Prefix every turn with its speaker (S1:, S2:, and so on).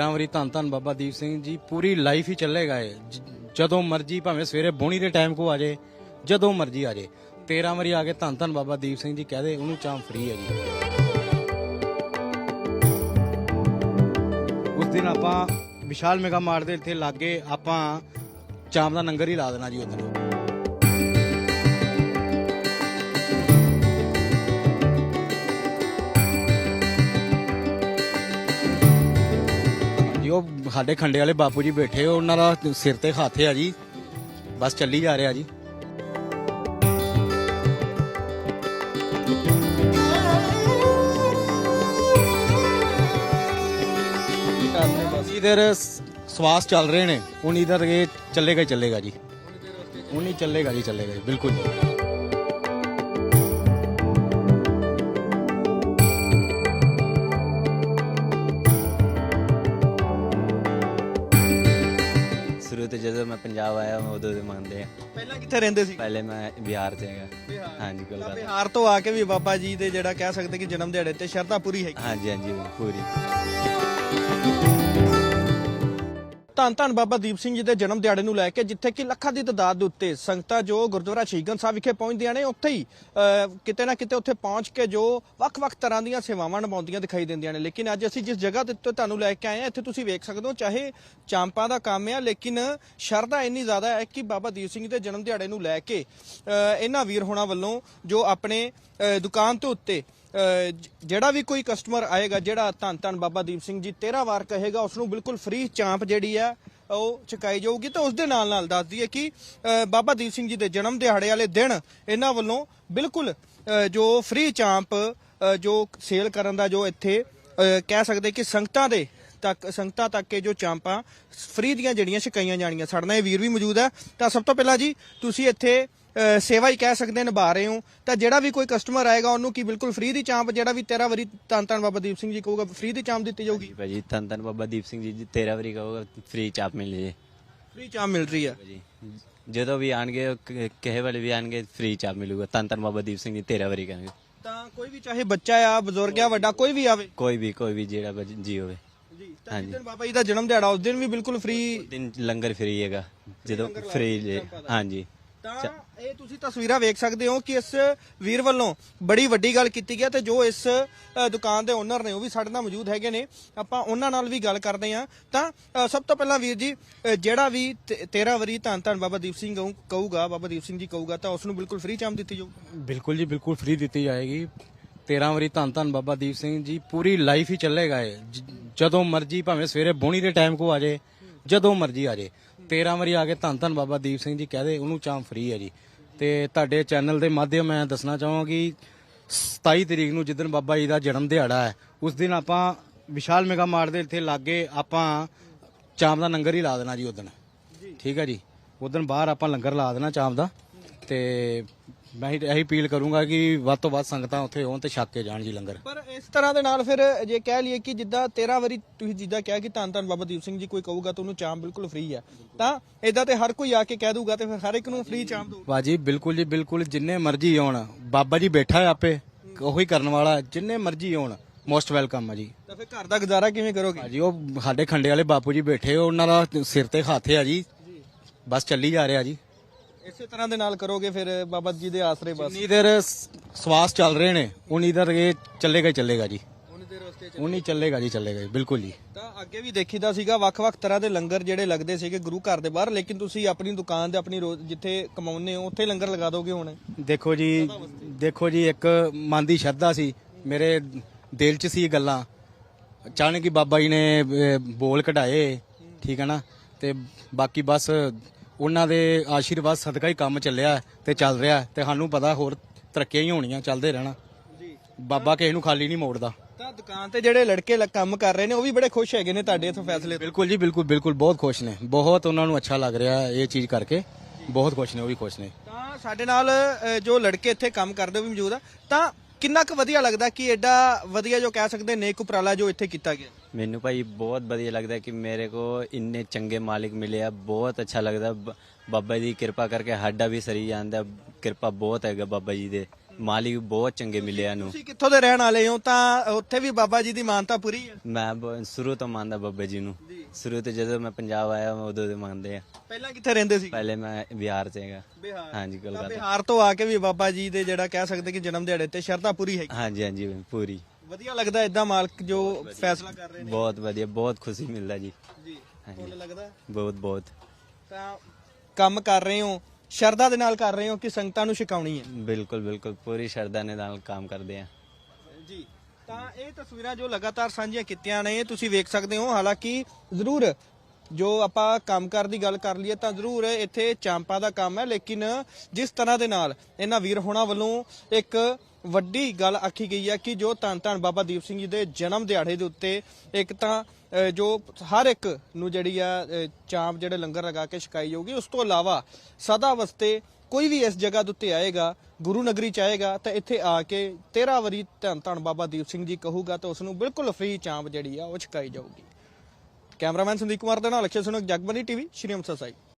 S1: 13 ਵਾਰੀ ਧੰਨ ਧੰਨ ਬਾਬਾ ਦੀਪ ਸਿੰਘ ਜੀ, ਪੂਰੀ ਲਾਈਫ ਹੀ ਚੱਲੇਗਾ ਇਹ। ਜ- ਜਦੋਂ ਮਰਜ਼ੀ ਭਾਵੇਂ ਸਵੇਰੇ ਬੋਣੀ ਦੇ ਟਾਈਮ ਕੋ ਆ ਜਾਏ, ਜਦੋਂ ਮਰਜ਼ੀ ਆ ਜਾਏ। 13 ਵਾਰੀ ਆ ਕੇ ਧੰਨ ਧੰਨ ਬਾਬਾ ਦੀਪ ਸਿੰਘ ਜੀ ਕਹਦੇ ਉਹਨੂੰ ਚਾਮ ਫ੍ਰੀ ਹੈ ਜੀ। ਉਸ ਦਿਨ ਆਪਾਂ ਵਿਸ਼ਾਲ ਮੇਗਾ ਮਾਰਟ ਦੇ ਇੱਥੇ ਲਾਗੇ ਆਪਾਂ ਚਾਮ ਦਾ ਲੰਗਰ ਹੀ ਲਾ ਦੇਣਾ ਜੀ ਉਸ ਸਾਡੇ ਖੰਡੇ ਵਾਲੇ ਬਾਪੂ ਜੀ ਬੈਠੇ, ਉਹਨਾਂ ਦਾ ਸਿਰ ਤੇ ਹੱਥ ਆ ਜੀ। ਬਸ ਚੱਲੀ ਜਾ ਰਿਹਾ ਜੀ। ਇਧਰ ਸਵਾਸ ਚੱਲ ਰਹੇ ਨੇ ਹੁਣ ਇਧਰ ਇਹ ਚੱਲੇਗਾ ਹੀ ਚੱਲੇਗਾ ਜੀ। ਹੁਣ ਹੀ ਚੱਲੇਗਾ ਜੀ ਚੱਲੇਗਾ ਜੀ, ਬਿਲਕੁਲ।
S2: ਜਦੋਂ ਮੈਂ ਪੰਜਾਬ ਆਇਆ ਮੈਂ ਉਦੋਂ ਦੇ ਮੰਨਦੇ ਆ।
S3: ਪਹਿਲਾਂ ਕਿੱਥੇ ਰਹਿੰਦੇ ਸੀ?
S2: ਪਹਿਲੇ ਮੈਂ ਬਿਹਾਰ ਚ ਹੈਗਾ। ਹਾਂਜੀ ਕੋਲਕਾਤਾ।
S3: ਬਿਹਾਰ ਤੋਂ ਆ ਕੇ ਵੀ ਬਾਬਾ ਜੀ ਦੇ ਜਿਹੜਾ ਕਹਿ ਸਕਦੇ ਕਿ ਜਨਮ ਦਿਹਾੜੇ ਤੇ ਸ਼ਰਧਾ ਪੂਰੀ ਹੈਗੀ।
S2: ਹਾਂਜੀ ਹਾਂਜੀ ਪੂਰੀ।
S3: ਧੰਨ ਧੰਨ ਬਾਬਾ ਦੀਪ ਸਿੰਘ ਜੀ ਦੇ ਜਨਮ ਦਿਹਾੜੇ ਨੂੰ ਲੈ ਕੇ, ਜਿੱਥੇ ਕਿ ਲੱਖਾਂ ਦੀ ਤਦਾਦ ਦੇ ਉੱਤੇ ਸੰਗਤਾਂ ਜੋ ਗੁਰਦੁਆਰਾ ਸ਼ਹੀਦਗੰਜ ਸਾਹਿਬ ਵਿਖੇ ਪਹੁੰਚਦੀਆਂ ਨੇ, ਉੱਥੇ ਹੀ ਕਿਤੇ ਨਾ ਕਿਤੇ ਉੱਥੇ ਪਹੁੰਚ ਕੇ ਜੋ ਵੱਖ-ਵੱਖ ਤਰ੍ਹਾਂ ਦੀਆਂ ਸੇਵਾਵਾਂ ਨਿਭਾਉਂਦੀਆਂ ਦਿਖਾਈ ਦਿੰਦੀਆਂ ਨੇ। ਲੇਕਿਨ ਅੱਜ ਅਸੀਂ ਜਿਸ ਜਗ੍ਹਾ ਤੇ ਉੱਤੇ ਤੁਹਾਨੂੰ ਲੈ ਕੇ ਆਏ ਹਾਂ, ਇੱਥੇ ਤੁਸੀਂ ਵੇਖ ਸਕਦੇ ਹੋ, ਚਾਹੇ ਚਾਂਪਾਂ ਦਾ ਕੰਮ ਹੈ ਲੇਕਿਨ ਸ਼ਰਧਾ ਇੰਨੀ ਜ਼ਿਆਦਾ ਹੈ ਕਿ ਬਾਬਾ ਦੀਪ ਸਿੰਘ ਜੀ ਦੇ ਜਨਮ ਦਿਹਾੜੇ ਨੂੰ ਲੈ ਕੇ ਇਹਨਾਂ ਵੀਰ ਹੋਣਾ ਵੱਲੋਂ ਜੋ ਆਪਣੇ ਦੁਕਾਨ ਤੋਂ ਉੱਤੇ ਜਿਹੜਾ ਵੀ ਕੋਈ ਕਸਟਮਰ ਆਏਗਾ, ਜਿਹੜਾ ਧੰਨ ਧੰਨ ਬਾਬਾ ਦੀਪ ਸਿੰਘ ਜੀ 13 ਵਾਰ ਕਹੇਗਾ ਉਸ ਨੂੰ ਬਿਲਕੁਲ ਫ੍ਰੀ ਚਾਂਪ ਜਿਹੜੀ ਆ ਉਹ ਚੁਕਾਈ ਜਾਊਗੀ। ਤੇ ਉਸ ਦੇ ਨਾਲ ਨਾਲ ਦੱਸ ਦਈਏ ਕਿ ਬਾਬਾ ਦੀਪ ਸਿੰਘ ਜੀ ਦੇ ਜਨਮ ਦਿਹਾੜੇ ਵਾਲੇ ਦਿਨ ਇਹਨਾਂ ਵੱਲੋਂ ਬਿਲਕੁਲ ਜੋ ਫ੍ਰੀ ਚਾਂਪ ਜੋ ਸੇਲ ਕਰਨ ਦਾ ਜੋ ਇੱਥੇ ਕਹਿ ਸਕਦੇ ਕਿ ਸੰਗਤਾਂ ਦੇ ਤੱਕ, ਸੰਗਤਾਂ ਤੱਕ ਇਹ ਜੋ ਚਾਂਪਾਂ ਫ੍ਰੀ ਦੀਆਂ ਜਿਹੜੀਆਂ ਛਕਾਈਆਂ ਜਾਣੀਆਂ, ਸਾਡੇ ਨਾਲ ਇਹ ਵੀਰ ਵੀ ਮੌਜੂਦ ਹੈ। ਤਾਂ ਸਭ ਤੋਂ ਪਹਿਲਾਂ ਜੀ, ਤੁਸੀਂ ਇੱਥੇ ਸੇਵਾ ਹੀ ਕਹਿ ਸਕਦੇ ਨਿਭਾ ਰਹੇ ਹੋ। ਤਾਂ ਜਿਹੜਾ ਵੀ ਕੋਈ ਕਸਟਮਰ ਆਏਗਾ ਉਹਨੂੰ ਕੀ ਬਿਲਕੁਲ ਫ੍ਰੀ ਦੀ ਚਾਂਪ ਜਿਹੜਾ ਵੀ 13 ਵਾਰੀ ਧੰਨ ਧੰਨ ਬਾਬਾ ਦੀਪ ਸਿੰਘ ਜੀ ਕਹੂਗਾ ਫ੍ਰੀ ਦੀ ਚਾਂਪ ਦਿੱਤੀ ਜਾਊਗੀ?
S2: ਭਾਜੀ ਧੰਨ ਧੰਨ ਬਾਬਾ ਦੀਪ ਸਿੰਘ ਜੀ ਜੀ 13 ਵਾਰੀ ਕਹੋਗਾ ਫ੍ਰੀ ਚਾਪ ਮਿਲ ਜੇ।
S3: ਫ੍ਰੀ ਚਾਂਪ ਮਿਲ ਰਹੀ ਹੈ।
S2: ਭਾਜੀ ਜਦੋਂ ਵੀ ਆਣਗੇ ਉਹ ਕ- ਕਿਸੇ ਵਾਲੇ ਵੀ ਆਣਗੇ ਫ੍ਰੀ ਚਾਪ ਮਿਲੂਗਾ। ਧੰਨ ਧੰਨ ਬਾਬਾ ਦੀਪ ਸਿੰਘ ਜੀ 13 ਵਾਰੀ ਕਹਾਂਗੇ।
S3: ਤਾਂ ਕੋਈ ਵੀ ਚਾਹੇ ਬੱਚਾ ਆ ਬਜ਼ੁਰਗ ਆ ਵੱਡਾ ਕੋਈ ਵੀ ਆਵੇ।
S2: ਕੋਈ ਵੀ ਕੋਈ ਵੀ ਜਿਹੜਾ ਜੀ ਹੋਵੇ।
S3: ਜੀ ਤਾਂ ਬਾਬਾ ਜੀ ਦਾ ਜਨਮ ਦਿਹਾੜਾ ਉਸ ਦਿਨ ਵੀ ਬਿਲਕੁਲ ਫ੍ਰੀ
S2: ਦਿਨ ਲੰਗਰ ਫ੍ਰੀ ਹੈਗਾ। ਜਦੋਂ ਫ੍ਰੀ ਹਾਂਜੀ।
S3: ਤਾਂ ਇਹ ਤੁਸੀਂ ਤਸਵੀਰਾਂ ਵੇਖ ਸਕਦੇ ਹੋ ਕਿ ਇਸ ਵੀਰ ਵੱਲੋਂ ਬੜੀ ਵੱਡੀ ਗੱਲ ਕੀਤੀ ਹੈ ਤੇ ਜੋ ਇਸ ਦੁਕਾਨ ਦੇ ਓਨਰ ਨੇ ਉਹ ਵੀ ਸਾਡੇ ਨਾਲ ਮੌਜੂਦ ਹੈਗੇ ਨੇ। ਆਪਾਂ ਉਹਨਾਂ ਨਾਲ ਵੀ ਗੱਲ ਕਰਦੇ ਹਾਂ। ਤਾਂ ਸਭ ਤੋਂ ਪਹਿਲਾਂ ਵੀਰ ਜੀ ਜਿਹੜਾ ਵੀ 13 ਵਾਰੀ ਧੰਨ ਧੰਨ ਬਾਬਾ ਦੀਪ ਸਿੰਘ ਕਹੂ- ਕਹੂਗਾ ਬਾਬਾ ਦੀਪ ਸਿੰਘ ਜੀ ਕਹੂਗਾ ਤਾਂ ਉਸ ਨੂੰ ਬਿਲਕੁਲ ਫ੍ਰੀ ਚਾਮ ਦਿੱਤੀ ਜਾਊ
S1: ਬਿਲਕੁਲ ਜੀ ਬਿਲਕੁਲ ਫ੍ਰੀ ਦਿੱਤੀ ਜਾਏਗੀ। 13 ਵਾਰੀ ਧੰਨ ਧੰਨ ਬਾਬਾ ਦੀਪ ਸਿੰਘ ਜੀ ਪੂਰੀ ਲਾਈਫ ਹੀ ਚੱਲੇਗਾ ਇਹ। ਜਦੋਂ ਮਰਜ਼ੀ ਭਾਵੇਂ ਸਵੇਰੇ ਬੋਣੀ ਦੇ ਟਾਈਮ ਕੋ ਆ ਜਾਏ ਜਦੋਂ ਮਰਜ਼ੀ ਆ ਜਾਏ। 13 ਵਾਰੀ ਆ ਕੇ ਧੰਨ ਧੰਨ ਬਾਬਾ ਦੀਪ ਸਿੰਘ ਜੀ ਕਹਦੇ ਉਹਨੂੰ ਚਾਮ ਫ੍ਰੀ ਹੈ ਜੀ। ਤੇ ਤੁਹਾਡੇ ਚੈਨਲ ਦੇ ਮਾਧਿਅਮ ਮੈਂ ਦੱਸਣਾ ਚਾਹਾਂ ਕਿ 27 ਤਰੀਕ ਨੂੰ ਜਿੱਦਣ ਬਾਬਾ ਜੀ ਦਾ ਜਨਮ ਦਿਹਾੜਾ ਹੈ, ਉਸ ਦਿਨ ਆਪਾਂ ਵਿਸ਼ਾਲ ਮੇਗਾ ਮਾਰਟ ਦੇ ਇੱਥੇ ਲਾਗੇ ਆਪਾਂ ਚਾਮ ਦਾ ਲੰਗਰ ਹੀ ਲਾ ਦੇਣਾ ਜੀ ਉਦੋਂ ਠੀਕ ਹੈ ਜੀ? ਉਦੋਂ ਬਾਹਰ ਆਪਾਂ ਲੰਗਰ ਲਾ ਦੇਣਾ ਚਾਮ ਦਾ। ਤੇ ਮੈਂ ਇਹੀ ਅਪੀਲ ਕਰੂੰਗਾ ਕਿ ਵੱਧ ਤੋਂ ਵੱਧ ਸੰਗਤਾਂ ਉੱਥੇ ਹੋਣ ਤੇ ਛੱਕ ਕੇ ਜਾਣ ਜੀ ਲੰਗਰ।
S3: ਪਰ ਇਸ ਤਰ੍ਹਾਂ ਦੇ ਨਾਲ ਫਿਰ ਜੇ ਕਹਿ ਲਈਏ ਕਿ ਜਿੱਦਾਂ 13 ਵਾਰੀ ਤੁਸੀਂ ਜਿੱਦਾਂ ਕਿਹਾ ਕਿ ਧੰਨ ਧੰਨ ਬਾਬਾ ਦੀਪ ਸਿੰਘ ਜੀ ਕੋਈ ਕਹੂਗਾ ਤਾਂ ਉਹਨੂੰ ਚਾਮ ਬਿਲਕੁਲ ਫ੍ਰੀ ਆ। ਤਾਂ ਇਦਾਂ ਤੇ ਹਰ ਕੋਈ ਆ ਕੇ ਕਹਿ ਦੂਗਾ ਤੇ ਫਿਰ ਹਰ ਇੱਕ ਨੂੰ ਫ੍ਰੀ ਚਾਮ ਦੂ
S1: ਬਾਜੀ ਬਿਲਕੁਲ ਜੀ ਬਿਲਕੁਲ ਜਿੰਨੇ ਮਰਜ਼ੀ ਆਉਣ। ਬਾਬਾ ਜੀ ਬੈਠਾ ਹੈ ਆਪੇ ਉਹੀ ਕਰਨ ਵਾਲਾ। ਜਿੰਨੇ ਮਰਜ਼ੀ ਆਉਣ ਮੋਸਟ ਵੈਲਕਮ ਹੈ ਜੀ।
S3: ਤਾਂ ਫਿਰ ਘਰ ਦਾ ਗੁਜ਼ਾਰਾ ਕਿਵੇਂ ਕਰੋਗੇ?
S1: ਬਾਜੀ ਉਹ ਸਾਡੇ ਖੰਡੇ ਵਾਲੇ ਬਾਪੂ ਜੀ ਬੈਠੇ ਉਹਨਾਂ ਦਾ ਸਿਰ ਤੇ ਹੱਥ ਆ ਜੀ। ਬਸ ਚੱਲੀ ਜਾ ਰਿਹਾ ਜੀ।
S3: ਇਸੇ ਤਰ੍ਹਾਂ ਦੇ ਨਾਲ ਕਰੋਗੇ ਫਿਰ ਬਾਬਾ ਜੀ ਦੇ ਆਸਰੇ ਬਸ?
S1: ਜਿੰਨੀ ਦੇਰ ਸਵਾਸ ਚੱਲ ਰਹੇ ਨੇ ਉਨੀ ਇਧਰ ਇਹ ਚੱਲੇਗਾ ਹੀ ਚੱਲੇਗਾ ਜੀ।
S3: ਦੇਰ ਵਾਸਤੇ
S1: ਉਨੀ ਚੱਲੇਗਾ ਜੀ ਚੱਲੇਗਾ ਜੀ ਬਿਲਕੁਲ ਜੀ।
S3: ਤਾਂ ਅੱਗੇ ਵੀ ਦੇਖੀਦਾ ਸੀਗਾ ਵੱਖ-ਵੱਖ ਤਰ੍ਹਾਂ ਦੇ ਲੰਗਰ ਜਿਹੜੇ ਲੱਗਦੇ ਸੀਗੇ ਗੁਰੂ ਘਰ ਦੇ ਬਾਹਰ ਲੇਕਿਨ ਤੁਸੀਂ ਆਪਣੀ ਦੁਕਾਨ ਤੇ ਆਪਣੀ ਰੋਜ਼ ਜਿੱਥੇ ਕਮਾਉਂਦੇ ਹੋ ਉੱਥੇ ਲੰਗਰ ਲਗਾ ਦੋਗੇ ਹੁਣ?
S1: ਦੇਖੋ ਜੀ ਦੇਖੋ ਜੀ ਇੱਕ ਮਨ ਦੀ ਸ਼ਰਧਾ ਸੀ। ਮੇਰੇ ਦਿਲ 'ਚ ਸੀ ਇਹ ਗੱਲਾਂ। ਅਚਾਨਕ ਹੀ ਬਾਬਾ ਜੀ ਨੇ ਅਹ, ਬੋਲ ਕਢਾਏ ਠੀਕ ਹੈ ਨਾ? ਤੇ ਬਾਕੀ ਬਸ ਉਹਨਾਂ ਦੇ ਆਸ਼ੀਰਵਾਦ ਸਦਕਾ ਹੀ ਕੰਮ ਚੱਲਿਆ ਤੇ ਚੱਲ ਰਿਹਾ ਤੇ ਸਾਨੂੰ ਪਤਾ ਹੋਰ ਤਰੱਕੀਆਂ ਹੀ ਹੋਣੀਆਂ ਚੱਲਦੇ ਰਹਿਣਾ।
S3: ਜੀ।
S1: ਬਾਬਾ ਕਿਸੇ ਨੂੰ ਖਾਲੀ ਨਹੀਂ ਮੋੜਦਾ।
S3: ਤਾਂ ਦੁਕਾਨ ਤੇ ਜਿਹੜੇ ਲੜਕੇ ਲ- ਕੰਮ ਕਰ ਰਹੇ ਨੇ ਉਹ ਵੀ ਬੜੇ ਖੁਸ਼ ਹੈਗੇ ਨੇ ਤੁਹਾਡੇ ਇਥੋਂ ਫੈਸਲੇ ਤੋਂ?
S1: ਬਿਲਕੁਲ ਜੀ ਬਿਲਕੁਲ ਬਿਲਕੁਲ ਬਹੁਤ ਖੁਸ਼ ਨੇ। ਬਹੁਤ ਉਹਨਾਂ ਨੂੰ ਅੱਛਾ ਲੱਗ ਰਿਹਾ ਇਹ ਚੀਜ਼ ਕਰਕੇ। ਬਹੁਤ ਖੁਸ਼ ਨੇ ਉਹ ਵੀ ਖੁਸ਼ ਨੇ।
S3: ਤਾਂ ਸਾਡੇ ਨਾਲ ਅ, ਜੋ ਲੜਕੇ ਇੱਥੇ ਕੰਮ ਕਰਦੇ ਉਹ ਵੀ ਮੌਜੂਦ ਆ। ਤਾਂ ਕਿੰਨਾ ਕੁ ਵਧੀਆ ਲੱਗਦਾ ਕਿ ਐਡਾ ਵਧੀਆ ਜੋ ਕਹਿ ਸਕਦੇ ਨੇਕ ਉਪਰਾਲਾ ਜੋ ਇੱਥੇ ਕੀਤਾ ਗਿਆ?
S2: ਮੈਨੂੰ ਭਾਈ ਬਹੁਤ ਵਧੀਆ ਲੱਗਦਾ ਕਿ ਮੇਰੇ ਕੋ ਇੰਨੇ ਚੰਗੇ ਮਾਲਿਕ ਮਿਲੇ ਆ, ਬਹੁਤ ਅੱਛਾ ਲੱਗਦਾ। ਬਾਬਾ ਜੀ ਦੀ ਕਿਰਪਾ ਕਰਕੇ ਹੱਡਾ ਵੀ ਸਰੀ ਜਾਂਦਾ। ਕਿਰਪਾ ਬਹੁਤ ਹੈਗਾ ਬਾਬਾ ਜੀ ਦੇ। ਮਾਲੀ ਬਹੁਤ ਚੰਗੇ ਮਿਲੇ ਸਾਨੂੰ
S3: ਤੁਸੀਂ ਕਿੱਥੋਂ ਦੇ ਰਹਿਣ ਵਾਲੇ ਹੋ? ਤਾਂ ਉੱਥੇ ਵੀ ਬਾਬਾ ਜੀ ਦੀ ਮਾਨਤਾ ਪੂਰੀ ਹੈ।
S2: ਮੈਂ ਬ- ਸ਼ੁਰੂ ਤੋਂ ਮੰਨਦਾ ਬੱਬੇ ਜੀ ਨੂੰ। ਸ਼ੁਰੂ ਤੋਂ ਜਦੋਂ ਮੈਂ ਪੰਜਾਬ ਆਇਆ ਮੈਂ ਉਦੋਂ ਦੇ ਮੰਨਦੇ ਆ।
S3: ਪਹਿਲਾਂ ਕਿੱਥੇ ਰਹਿੰਦੇ ਸੀ?
S2: ਪਹਿਲੇ ਮੈਂ ਬਿਹਾਰ ਚ ਹੈਗਾ।
S3: ਬਿਹਾਰ।
S2: ਹਾਂਜੀ
S3: ਤਾਂ
S2: ਕੋਲਕਾਤਾ।
S3: ਬਿਹਾਰ ਤੋਂ ਆ ਕੇ ਵੀ ਬਾਬਾ ਜੀ ਦੇ ਜਿਹੜਾ ਕਹਿ ਸਕਦੇ ਕਿ ਜਨਮ ਦਿਹਾੜੇ ਤੇ ਸ਼ਰਧਾ ਪੂਰੀ ਹੈ
S2: ਹਾਂਜੀ ਹਾਂਜੀ ਪੂਰੀ।
S3: ਵਧੀਆ ਲੱਗਦਾ ਇਦਾਂ ਮਾਲਕ ਜੋ ਫੈਸਲਾ ਕਰ ਰਹੇ ਨੇ।
S2: ਬਹੁਤ ਵਧੀਆ ਬਹੁਤ ਖੁਸ਼ੀ ਮਿਲਦਾ ਜੀ।
S3: ਜੀ
S2: ਹਾਂਜੀ।
S3: ਤੁਹਾਨੂੰ ਲੱਗਦਾ?
S2: ਬਹੁਤ ਬਹੁਤ।
S3: ਤਾਂ ਕੰਮ ਕਰ ਰਹੇ ਹੋ। ਸ਼ਰਧਾ ਦੇ ਨਾਲ ਕਰ ਰਹੇ ਹੋ ਕਿ ਸੰਗਤਾਂ ਨੂੰ ਛਕਾਉਣੀ ਹੈ?
S2: ਬਿਲਕੁਲ ਬਿਲਕੁਲ। ਪੂਰੀ ਸ਼ਰਧਾ ਦੇ ਨਾਲ ਕੰਮ ਕਰਦੇ ਆ।
S3: ਜੀ ਤਾਂ ਇਹ ਤਸਵੀਰਾਂ ਜੋ ਲਗਾਤਾਰ ਸਾਂਝੀਆਂ ਕੀਤੀਆਂ ਨੇ ਤੁਸੀਂ ਵੇਖ ਸਕਦੇ ਹੋ। ਹਾਲਾਂਕਿ ਜ਼ਰੂਰ ਜੋ ਆਪਾਂ ਕੰਮਕਾਰ ਦੀ ਗੱਲ ਕਰ ਲਈਏ ਤਾਂ ਜ਼ਰੂਰ ਇੱਥੇ ਚਾਂਪਾ ਦਾ ਕੰਮ ਹੈ, ਲੇਕਿਨ ਜਿਸ ਤਰ੍ਹਾਂ ਦੇ ਨਾਲ ਇਹਨਾਂ ਵੀਰ ਹੋਣਾ ਵੱਲੋਂ ਇੱਕ ਵੱਡੀ ਗੱਲ ਆਖੀ ਗਈ ਹੈ ਕਿ ਜੋ ਧੰਨ ਧੰਨ ਬਾਬਾ ਦੀਪ ਸਿੰਘ ਜੀ ਦੇ ਜਨਮ ਦਿਹਾੜੇ ਦੇ ਉੱਤੇ ਇੱਕ ਤਾਂ ਜੋ ਹਰ ਇੱਕ ਨੂੰ ਜਿਹੜੀ ਆ ਚਾਂਪ ਜਿਹੜੇ ਲੰਗਰ ਲਗਾ ਕੇ ਛਕਾਈ ਜਾਊਗੀ, ਉਸ ਤੋਂ ਇਲਾਵਾ ਸਦਾ ਵਸਤੇ ਕੋਈ ਵੀ ਇਸ ਜਗ੍ਹਾ ਦੇ ਉੱਤੇ ਆਏਗਾ, ਗੁਰੂ ਨਗਰੀ ਚ ਆਏਗਾ, ਤਾਂ ਇੱਥੇ ਆ ਕੇ 13 ਵਾਰੀ ਧੰਨ ਧੰਨ ਬਾਬਾ ਦੀਪ ਸਿੰਘ ਜੀ ਕਹੂਗਾ ਤਾਂ ਉਸ ਨੂੰ ਬਿਲਕੁਲ ਫ੍ਰੀ ਚਾਂਪ ਜਿਹੜੀ ਆ ਉਹ ਛਕਾਈ ਜਾਊਗੀ। ਕੈਮਰਾਮੈਨ ਸੰਦੀਪ ਕੁਮਾਰ ਦੇ ਨਾਲ ਅਕਸ਼ੇ ਸੁਨਕ ਜਗਬਨੀ ਟੀਵੀ ਸ਼੍ਰੀ ਅੰਮ੍ਰਿਤਸਰ ਸਾਹਿਬ।